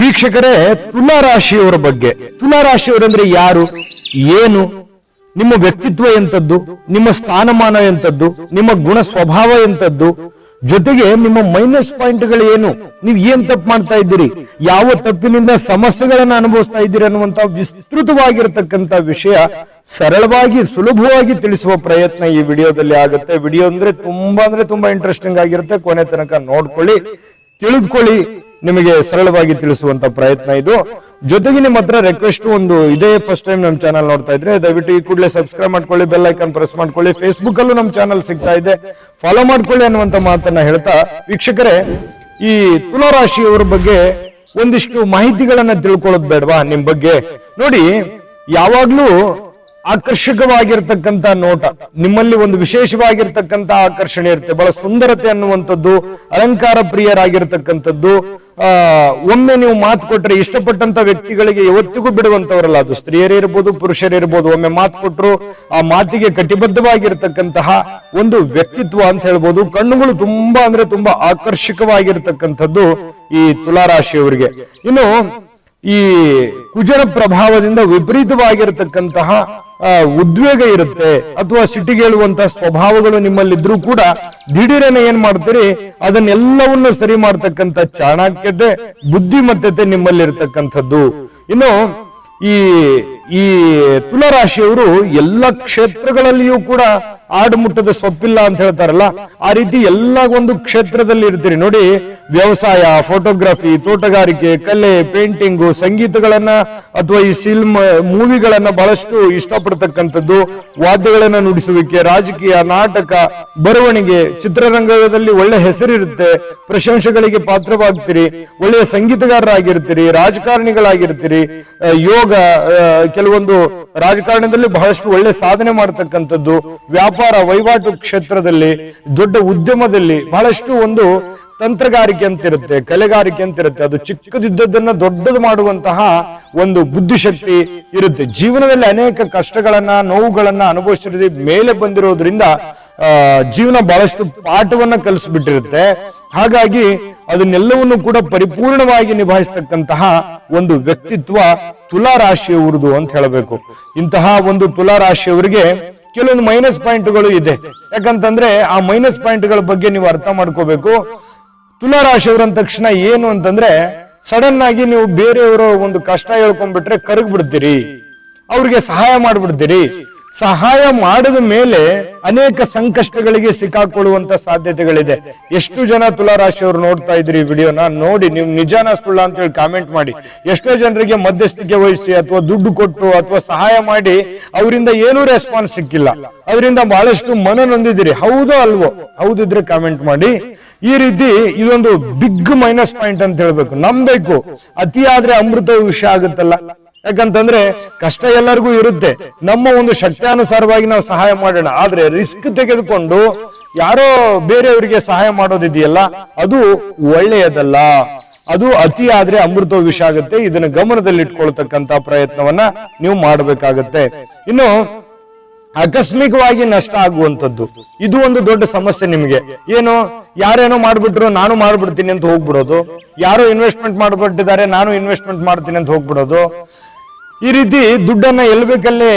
ವೀಕ್ಷಕರೇ ತುಲಾ ರಾಶಿಯವರ ಬಗ್ಗೆ. ತುಲಾ ರಾಶಿಯವರಂದ್ರೆ ಯಾರು? ಏನು? ನಿಮ್ಮ ವ್ಯಕ್ತಿತ್ವ ಎಂಥದ್ದು? ನಿಮ್ಮ ಸ್ಥಾನಮಾನ ಎಂಥದ್ದು? ನಿಮ್ಮ ಗುಣ ಸ್ವಭಾವ ಎಂಥದ್ದು? ಜೊತೆಗೆ ನಿಮ್ಮ ಮೈನಸ್ ಪಾಯಿಂಟ್ಗಳು ಏನು? ನೀವು ಏನ್ ತಪ್ಪು ಮಾಡ್ತಾ ಇದ್ದೀರಿ? ಯಾವ ತಪ್ಪಿನಿಂದ ಸಮಸ್ಯೆಗಳನ್ನ ಅನುಭವಿಸ್ತಾ ಇದ್ದೀರಿ ಅನ್ನುವಂತ ವಿಸ್ತೃತವಾಗಿರತಕ್ಕಂತ ವಿಷಯ ಸರಳವಾಗಿ, ಸುಲಭವಾಗಿ ತಿಳಿಸುವ ಪ್ರಯತ್ನ ಈ ವಿಡಿಯೋದಲ್ಲಿ ಆಗುತ್ತೆ. ವಿಡಿಯೋ ಅಂದ್ರೆ ತುಂಬಾ ಅಂದ್ರೆ ತುಂಬಾ ಇಂಟ್ರೆಸ್ಟಿಂಗ್ ಆಗಿರುತ್ತೆ. ಕೊನೆ ತನಕ ನೋಡ್ಕೊಳ್ಳಿ. ತಿಳಿದುಕೊಳ್ಳಿ, ನಿಮಗೆ ಸರಳವಾಗಿ ತಿಳಿಸುವಂತ ಪ್ರಯತ್ನ ಇದು. ಜೊತೆಗೆ ನಿಮ್ಮ ಹತ್ರ ರಿಕ್ವೆಸ್ಟ್ ಒಂದು ಇದೇ ಫಸ್ಟ್ ಟೈಮ್ ನಮ್ಮ ಚಾನಲ್ ನೋಡ್ತಾ ಇದ್ರೆ, ದಯವಿಟ್ಟು ಈ ಕೂಡಲೇ ಸಬ್ಸ್ಕ್ರೈಬ್ ಮಾಡ್ಕೊಳ್ಳಿ ಬೆಲ್ ಐಕಾನ್ ಪ್ರೆಸ್ ಮಾಡ್ಕೊಳ್ಳಿ. ಫೇಸ್ಬುಕ್ ಅಲ್ಲೂ ನಮ್ಮ ಚಾನಲ್ ಸಿಗ್ತಾ ಇದೆ. ಫಾಲೋ ಮಾಡ್ಕೊಳ್ಳಿ ಅನ್ನುವಂತ ಮಾತನ್ನ ಹೇಳ್ತಾ, ವೀಕ್ಷಕರೇ, ಈ ತುಲಾ ರಾಶಿಯವರ ಬಗ್ಗೆ ಒಂದಿಷ್ಟು ಮಾಹಿತಿಗಳನ್ನ ತಿಳ್ಕೊಳ್ಳೋದು ಬೇಡವಾ ನಿಮ್ ಬಗ್ಗೆ? ನೋಡಿ, ಯಾವಾಗ್ಲೂ ಆಕರ್ಷಕವಾಗಿರ್ತಕ್ಕಂತ ನೋಟ. ನಿಮ್ಮಲ್ಲಿ ಒಂದು ವಿಶೇಷವಾಗಿರ್ತಕ್ಕಂತ ಆಕರ್ಷಣೆ ಇರುತ್ತೆ. ಬಹಳ ಸುಂದರತೆ ಅನ್ನುವಂಥದ್ದು, ಅಲಂಕಾರ ಪ್ರಿಯರಾಗಿರ್ತಕ್ಕಂಥದ್ದು ಒಮ್ಮೆ ನೀವು ಮಾತು ಕೊಟ್ರೆ ಇಷ್ಟಪಟ್ಟಂತ ವ್ಯಕ್ತಿಗಳಿಗೆ ಯಾವತ್ತಿಗೂ ಬಿಡುವಂತವರಲ್ಲ ಅದು. ಸ್ತ್ರೀಯರೇ ಇರ್ಬೋದು, ಪುರುಷರೇ ಪುರುಷರಿರ್ಬೋದು ಒಮ್ಮೆ ಮಾತು ಕೊಟ್ರು ಆ ಮಾತಿಗೆ ಕಟಿಬದ್ಧವಾಗಿರ್ತಕ್ಕಂತಹ ಒಂದು ವ್ಯಕ್ತಿತ್ವ ಅಂತ ಹೇಳ್ಬೋದು. ಕಣ್ಣುಗಳು ತುಂಬಾ ಅಂದ್ರೆ ತುಂಬಾ ಆಕರ್ಷಕವಾಗಿರ್ತಕ್ಕಂಥದ್ದು ಈ ತುಲಾರಾಶಿಯವರಿಗೆ. ಇನ್ನು ಈ ಕುಜನ ಪ್ರಭಾವದಿಂದ ವಿಪರೀತವಾಗಿರತಕ್ಕಂತಹ ಉದ್ವೇಗ ಇರುತ್ತೆ ಅಥವಾ ಸಿಟಿಗೇಳುವಂತಹ ಸ್ವಭಾವಗಳು ನಿಮ್ಮಲ್ಲಿದ್ರೂ ಕೂಡ ದಿಢೀರನೆ ಏನ್ ಮಾಡ್ತೀರಿ? ಅದನ್ನೆಲ್ಲವನ್ನ ಸರಿ ಮಾಡ್ತಕ್ಕಂಥ ಚಾಣಾಕ್ಯತೆ, ಬುದ್ಧಿಮತ್ತತೆ ನಿಮ್ಮಲ್ಲಿರ್ತಕ್ಕಂಥದ್ದು. ಇನ್ನು ಈ ಈ ತುಲರಾಶಿಯವರು ಎಲ್ಲ ಕ್ಷೇತ್ರಗಳಲ್ಲಿಯೂ ಕೂಡ ಆಡುಮುಟ್ಟದ ಸೊಪ್ಪಿಲ್ಲ ಅಂತ ಹೇಳ್ತಾರಲ್ಲ, ಆ ರೀತಿ ಎಲ್ಲ ಒಂದು ಕ್ಷೇತ್ರದಲ್ಲಿ ಇರ್ತೀರಿ. ನೋಡಿ, ವ್ಯವಸಾಯ ಫೋಟೋಗ್ರಫಿ ತೋಟಗಾರಿಕೆ, ಕಲೆ ಪೇಂಟಿಂಗು ಸಂಗೀತಗಳನ್ನ ಅಥವಾ ಈ ಸಿಲ್ಮ್ ಮೂವಿಗಳನ್ನ ಬಹಳಷ್ಟು ಇಷ್ಟಪಡ್ತಕ್ಕಂಥದ್ದು ವಾದ್ಯಗಳನ್ನ ನುಡಿಸುವಿಕೆ, ರಾಜಕೀಯ, ನಾಟಕ, ಬರವಣಿಗೆ, ಚಿತ್ರರಂಗದಲ್ಲಿ ಒಳ್ಳೆ ಹೆಸರಿರುತ್ತೆ, ಪ್ರಶಂಸೆಗಳಿಗೆ ಪಾತ್ರವಾಗ್ತೀರಿ, ಒಳ್ಳೆಯ ಸಂಗೀತಗಾರರಾಗಿರ್ತೀರಿ, ರಾಜಕಾರಣಿಗಳಾಗಿರ್ತೀರಿ ಯೋಗ ಕೆಲವೊಂದು ರಾಜಕಾರಣದಲ್ಲಿ ಬಹಳಷ್ಟು ಒಳ್ಳೆ ಸಾಧನೆ ಮಾಡತಕ್ಕಂಥದ್ದು, ವ್ಯಾಪಾರ ವಹಿವಾಟು ಕ್ಷೇತ್ರದಲ್ಲಿ, ದೊಡ್ಡ ಉದ್ಯಮದಲ್ಲಿ ಬಹಳಷ್ಟು ಒಂದು ತಂತ್ರಗಾರಿಕೆ ಅಂತ ಇರುತ್ತೆ ಕಲೆಗಾರಿಕೆ ಅಂತ ಇರುತ್ತೆ ಅದು ಚಿಕ್ಕದಿದ್ದದನ್ನ ದೊಡ್ಡದು ಮಾಡುವಂತಹ ಒಂದು ಬುದ್ಧಿಶಕ್ತಿ ಇರುತ್ತೆ. ಜೀವನದಲ್ಲಿ ಅನೇಕ ಕಷ್ಟಗಳನ್ನ, ನೋವುಗಳನ್ನ ಅನುಭವಿಸಿದ ಮೇಲೆ ಬಂದಿರೋದ್ರಿಂದ ಜೀವನ ಬಹಳಷ್ಟು ಪಾಠವನ್ನ ಕಲಿಸ್ಬಿಟ್ಟಿರುತ್ತೆ. ಹಾಗಾಗಿ ಅದನ್ನೆಲ್ಲವನ್ನು ಕೂಡ ಪರಿಪೂರ್ಣವಾಗಿ ನಿಭಾಯಿಸ್ತಕ್ಕಂತಹ ಒಂದು ವ್ಯಕ್ತಿತ್ವ ತುಲಾ ರಾಶಿಯವರದು ಅಂತ ಹೇಳಬೇಕು. ಇಂತಹ ಒಂದು ತುಲಾ ರಾಶಿಯವರಿಗೆ ಕೆಲವೊಂದು ಮೈನಸ್ ಪಾಯಿಂಟ್ಗಳು ಇದೆ. ಯಾಕಂತಂದ್ರೆ ಆ ಮೈನಸ್ ಪಾಯಿಂಟ್ಗಳ ಬಗ್ಗೆ ನೀವು ಅರ್ಥ ಮಾಡ್ಕೋಬೇಕು. ತುಲಾ ರಾಶಿಯವ್ರ ಅಂದ ತಕ್ಷಣ ಏನು ಅಂತಂದ್ರೆ ಸಡನ್ ಆಗಿ ನೀವು ಬೇರೆಯವರ ಒಂದು ಕಷ್ಟ ಹೇಳ್ಕೊಂಡ್ಬಿಟ್ರೆ ಕರಗ್ ಬಿಡ್ತೀರಿ ಅವ್ರಿಗೆ ಸಹಾಯ ಮಾಡ್ಬಿಡ್ತೀರಿ. ಸಹಾಯ ಮಾಡಿದ ಮೇಲೆ ಅನೇಕ ಸಂಕಷ್ಟಗಳಿಗೆ ಸಿಕ್ಕಾಕೊಳ್ಳುವಂತ ಸಾಧ್ಯತೆಗಳಿದೆ. ಎಷ್ಟು ಜನ ತುಲಾರಾಶಿಯವರು ನೋಡ್ತಾ ಇದ್ರಿ ಈ ವಿಡಿಯೋನ, ನೋಡಿ, ನೀವು ನಿಜಾನ ಸುಳ್ಳ ಅಂತ ಹೇಳಿ ಕಾಮೆಂಟ್ ಮಾಡಿ. ಎಷ್ಟೋ ಜನರಿಗೆ ಮಧ್ಯಸ್ಥಿಕೆ ವಹಿಸಿ ಅಥವಾ ದುಡ್ಡು ಕೊಟ್ಟು ಅಥವಾ ಸಹಾಯ ಮಾಡಿ, ಅವರಿಂದ ಏನೂ ರೆಸ್ಪಾನ್ಸ್ ಸಿಕ್ಕಿಲ್ಲ. ಅವರಿಂದ ಬಹಳಷ್ಟು ಮನ ನೊಂದಿದ್ದೀರಿ. ಹೌದೋ ಅಲ್ವೋ? ಹೌದಿದ್ರೆ ಕಾಮೆಂಟ್ ಮಾಡಿ. ಈ ರೀತಿ ಇದೊಂದು ಬಿಗ್ ಮೈನಸ್ ಪಾಯಿಂಟ್ ಅಂತ ಹೇಳ್ಬೇಕು. ನಂಬೇಕು ಅತಿ ಆದ್ರೆ ಅಮೃತ ವಿಷಯ ಆಗುತ್ತಲ್ಲ. ಯಾಕಂತಂದ್ರೆ ಕಷ್ಟ ಎಲ್ಲರಿಗೂ ಇರುತ್ತೆ. ನಮ್ಮ ಒಂದು ಶಕ್ತಾನುಸಾರವಾಗಿ ನಾವು ಸಹಾಯ ಮಾಡೋಣ. ಆದ್ರೆ ರಿಸ್ಕ್ ತೆಗೆದುಕೊಂಡು ಯಾರೋ ಬೇರೆಯವರಿಗೆ ಸಹಾಯ ಮಾಡೋದಿದೆಯಲ್ಲ, ಅದು ಒಳ್ಳೆಯದಲ್ಲ. ಅದು ಅತಿ ಆದ್ರೆ ಅಮೃತ ವಿಷ ಆಗುತ್ತೆ. ಇದನ್ನ ಗಮನದಲ್ಲಿ ಗಮನದಲ್ಲಿಟ್ಕೊಳ್ತಕ್ಕಂತ ಪ್ರಯತ್ನವನ್ನ ನೀವು ಮಾಡಬೇಕಾಗತ್ತೆ. ಇನ್ನು ಆಕಸ್ಮಿಕವಾಗಿ ನಷ್ಟ ಆಗುವಂಥದ್ದು. ಇದು ಒಂದು ದೊಡ್ಡ ಸಮಸ್ಯೆ ನಿಮಗೆ. ಏನು? ಯಾರೇನೋ ಮಾಡ್ಬಿಟ್ರು, ನಾನು ಮಾಡ್ಬಿಡ್ತೀನಿ ಅಂತ ಹೋಗ್ಬಿಡೋದು. ಯಾರೋ ಇನ್ವೆಸ್ಟ್ಮೆಂಟ್ ಮಾಡ್ಬಿಟ್ಟಿದ್ದಾರೆ ನಾನು ಇನ್ವೆಸ್ಟ್ಮೆಂಟ್ ಮಾಡ್ತೀನಿ ಅಂತ ಹೋಗ್ಬಿಡೋದು. ಈ ರೀತಿ ದುಡ್ಡನ್ನ ಎಲ್ ಬೇಕಲ್ಲಿ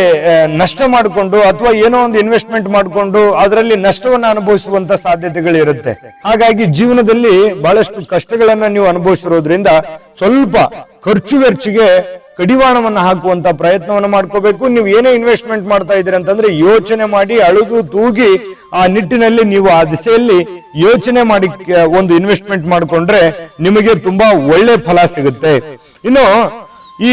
ನಷ್ಟ ಮಾಡಿಕೊಂಡು ಅಥವಾ ಏನೋ ಒಂದು ಇನ್ವೆಸ್ಟ್ಮೆಂಟ್ ಮಾಡಿಕೊಂಡು ಅದರಲ್ಲಿ ನಷ್ಟವನ್ನ ಅನುಭವಿಸುವಂತ ಸಾಧ್ಯತೆಗಳು ಇರುತ್ತೆ ಹಾಗಾಗಿ ಜೀವನದಲ್ಲಿ ಬಹಳಷ್ಟು ಕಷ್ಟಗಳನ್ನ ನೀವು ಅನುಭವಿಸಿರೋದ್ರಿಂದ ಸ್ವಲ್ಪ ಖರ್ಚು ವೆಚ್ಚಿಗೆ ಕಡಿವಾಣವನ್ನ ಹಾಕುವಂತ ಪ್ರಯತ್ನವನ್ನ ಮಾಡ್ಕೋಬೇಕು. ನೀವು ಏನೇ ಇನ್ವೆಸ್ಟ್ಮೆಂಟ್ ಮಾಡ್ತಾ ಇದ್ದೀರಿ ಅಂತಂದ್ರೆ ಯೋಚನೆ ಮಾಡಿ ಅಳುದು ತೂಗಿ ಆ ನಿಟ್ಟಿನಲ್ಲಿ ನೀವು ಆ ದಿಸೆಯಲ್ಲಿ ಯೋಚನೆ ಮಾಡಿ ಒಂದು ಇನ್ವೆಸ್ಟ್ಮೆಂಟ್ ಮಾಡ್ಕೊಂಡ್ರೆ ನಿಮಗೆ ತುಂಬಾ ಒಳ್ಳೆ ಫಲ ಸಿಗುತ್ತೆ. ಇನ್ನು ಈ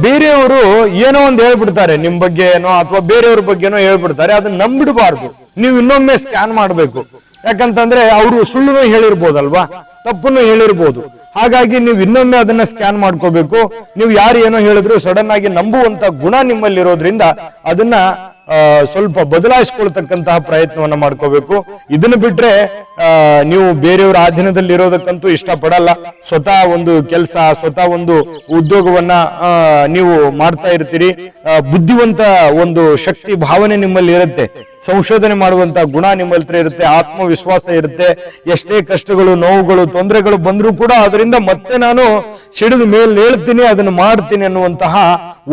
ಬೇರೆಯವರು ಏನೋ ಒಂದು ಹೇಳ್ಬಿಡ್ತಾರೆ ನಿಮ್ ಬಗ್ಗೆ ಏನೋ ಅಥವಾ ಬೇರೆಯವ್ರ ಬಗ್ಗೆನೋ ಹೇಳ್ಬಿಡ್ತಾರೆ ಅದನ್ನ ನಂಬಿಡಬಾರ್ದು. ನೀವು ಇನ್ನೊಮ್ಮೆ ಸ್ಕ್ಯಾನ್ ಮಾಡಬೇಕು. ಯಾಕಂತಂದ್ರೆ ಅವರು ಸುಳ್ಳುನು ಹೇಳಿರ್ಬೋದಲ್ವಾ? ತಪ್ಪನ್ನು ಹೇಳಿರ್ಬೋದು. ಹಾಗಾಗಿ ನೀವು ಇನ್ನೊಮ್ಮೆ ಅದನ್ನ ಸ್ಕ್ಯಾನ್ ಮಾಡ್ಕೋಬೇಕು. ನೀವು ಯಾರು ಏನೋ ಹೇಳಿದ್ರು ಸಡನ್ ಆಗಿ ನಂಬುವಂತ ಗುಣ ನಿಮ್ಮಲ್ಲಿರೋದ್ರಿಂದ ಅದನ್ನ ಆ, ಸ್ವಲ್ಪ ಬದಲಾಯಿಸ್ಕೊಳ್ತಕ್ಕಂತಹ ಪ್ರಯತ್ನವನ್ನ ಮಾಡ್ಕೋಬೇಕು. ಇದನ್ನ ಬಿಟ್ರೆ ನೀವು ಬೇರೆಯವರ ಅಧೀನದಲ್ಲಿ ಇರೋದಕ್ಕಂತೂ ಇಷ್ಟಪಡಲ್ಲ. ಸ್ವತಃ ಒಂದು ಕೆಲಸ, ಸ್ವತಃ ಒಂದು ಉದ್ಯೋಗವನ್ನ ನೀವು ಮಾಡ್ತಾ ಇರ್ತೀರಿ. ಬುದ್ಧಿವಂತ ಒಂದು ಶಕ್ತಿ, ಭಾವನೆ ನಿಮ್ಮಲ್ಲಿ ಇರುತ್ತೆ. ಸಂಶೋಧನೆ ಮಾಡುವಂತ ಗುಣ ನಿಮ್ಮಲ್ಲಿ ಹತ್ರ ಇರುತ್ತೆ. ಆತ್ಮವಿಶ್ವಾಸ ಇರುತ್ತೆ. ಎಷ್ಟೇ ಕಷ್ಟಗಳು, ನೋವುಗಳು, ತೊಂದರೆಗಳು ಬಂದ್ರೂ ಕೂಡ ಅದರಿಂದ ಮತ್ತೆ ನಾನು ಸಿಡಿದು ಮೇಲೆ ಹೇಳ್ತೀನಿ ಅದನ್ನು ಮಾಡ್ತೀನಿ ಅನ್ನುವಂತಹ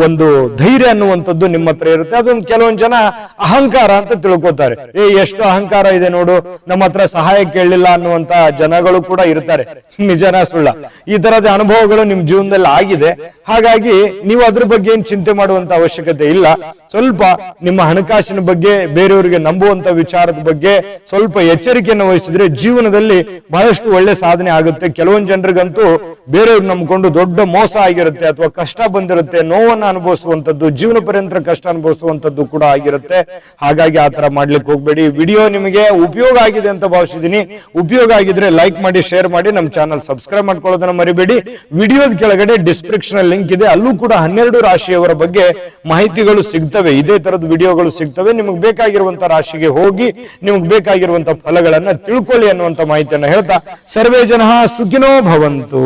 ಒಂದು ಧೈರ್ಯ ಅನ್ನುವಂಥದ್ದು ನಿಮ್ಮ ಹತ್ರ ಇರುತ್ತೆ. ಅದೊಂದು ಕೆಲವೊಂದು ಜನ ಅಹಂಕಾರ ಅಂತ ತಿಳ್ಕೊತಾರೆ. ಏ, ಎಷ್ಟು ಅಹಂಕಾರ ಇದೆ ನೋಡು, ನಮ್ಮ ಹತ್ರ ಸಹಾಯ ಕೇಳಲಿಲ್ಲ ಅನ್ನುವಂತ ಜನಗಳು ಕೂಡ ಇರ್ತಾರೆ. ನಿಜನ ಸುಳ್ಳ. ಈ ತರದ ಅನುಭವಗಳು ನಿಮ್ ಜೀವನದಲ್ಲಿ ಆಗಿದೆ. ಹಾಗಾಗಿ ನೀವು ಅದ್ರ ಬಗ್ಗೆ ಏನ್ ಚಿಂತೆ ಮಾಡುವಂತ ಅವಶ್ಯಕತೆ ಇಲ್ಲ. ಸ್ವಲ್ಪ ನಿಮ್ಮ ಹಣಕಾಸಿನ ಬಗ್ಗೆ, ಬೇರೆಯವರಿಗೆ ನಂಬುವಂತ ವಿಚಾರದ ಬಗ್ಗೆ ಸ್ವಲ್ಪ ಎಚ್ಚರಿಕೆಯನ್ನು ವಹಿಸಿದ್ರೆ ಜೀವನದಲ್ಲಿ ಬಹಳಷ್ಟು ಒಳ್ಳೆ ಸಾಧನೆ ಆಗುತ್ತೆ. ಕೆಲವೊಂದು ಜನರಿಗಂತೂ ಬೇರೆಯವ್ರು ನಂಬ್ಕೊಂಡು ದೊಡ್ಡ ಮೋಸ ಆಗಿರುತ್ತೆ ಅಥವಾ ಕಷ್ಟ ಬಂದಿರುತ್ತೆ, ನೋವನ್ನ ಅನುಭವಿಸುವಂತದ್ದು ಜೀವನ ಪರ್ಯಂತ ಕಷ್ಟ ಅನುಭವಿಸುವಂತದ್ದು ಕೂಡ ಆಗಿರುತ್ತೆ. ಹಾಗಾಗಿ ಆ ತರ ಮಾಡ್ಲಿಕ್ಕೆ ಹೋಗ್ಬೇಡಿ. ವಿಡಿಯೋ ನಿಮಗೆ ಉಪಯೋಗ ಆಗಿದೆ ಅಂತ ಭಾವಿಸಿದೀನಿ ಉಪಯೋಗ ಆಗಿದ್ರೆ ಲೈಕ್ ಮಾಡಿ, ಶೇರ್ ಮಾಡಿ, ನಮ್ಮ ಚಾನಲ್ ಸಬ್ಸ್ಕ್ರೈಬ್ ಮಾಡ್ಕೊಳ್ಳೋದನ್ನ ಮರಿಬೇಡಿ. ವಿಡಿಯೋದ ಕೆಳಗಡೆ ಡಿಸ್ಕ್ರಿಪ್ಷನ್ ಲಿಂಕ್ ಇದೆ. ಅಲ್ಲೂ ಕೂಡ ಹನ್ನೆರಡು ರಾಶಿಯವರ ಬಗ್ಗೆ ಮಾಹಿತಿಗಳು ಸಿಗ್ತವೆ. ಇದೇ ತರದ ವಿಡಿಯೋಗಳು ಸಿಗ್ತವೆ. ನಿಮಗೆ ಬೇಕಾಗಿರುವಂತ ರಾಶಿಗೆ ಹೋಗಿ, ನಿಮಗೆ ಬೇಕಾಗಿರುವಂತ ಫಲಗಳನ್ನ ತಿಳ್ಕೊಳ್ಳಿ ಅನ್ನುವಂತ ಮಾಹಿತಿಯನ್ನ ಹೇಳ್ತಾ, ಸರ್ವೇ ಜನ ಸುಖಿನೋ ಭವಂತು.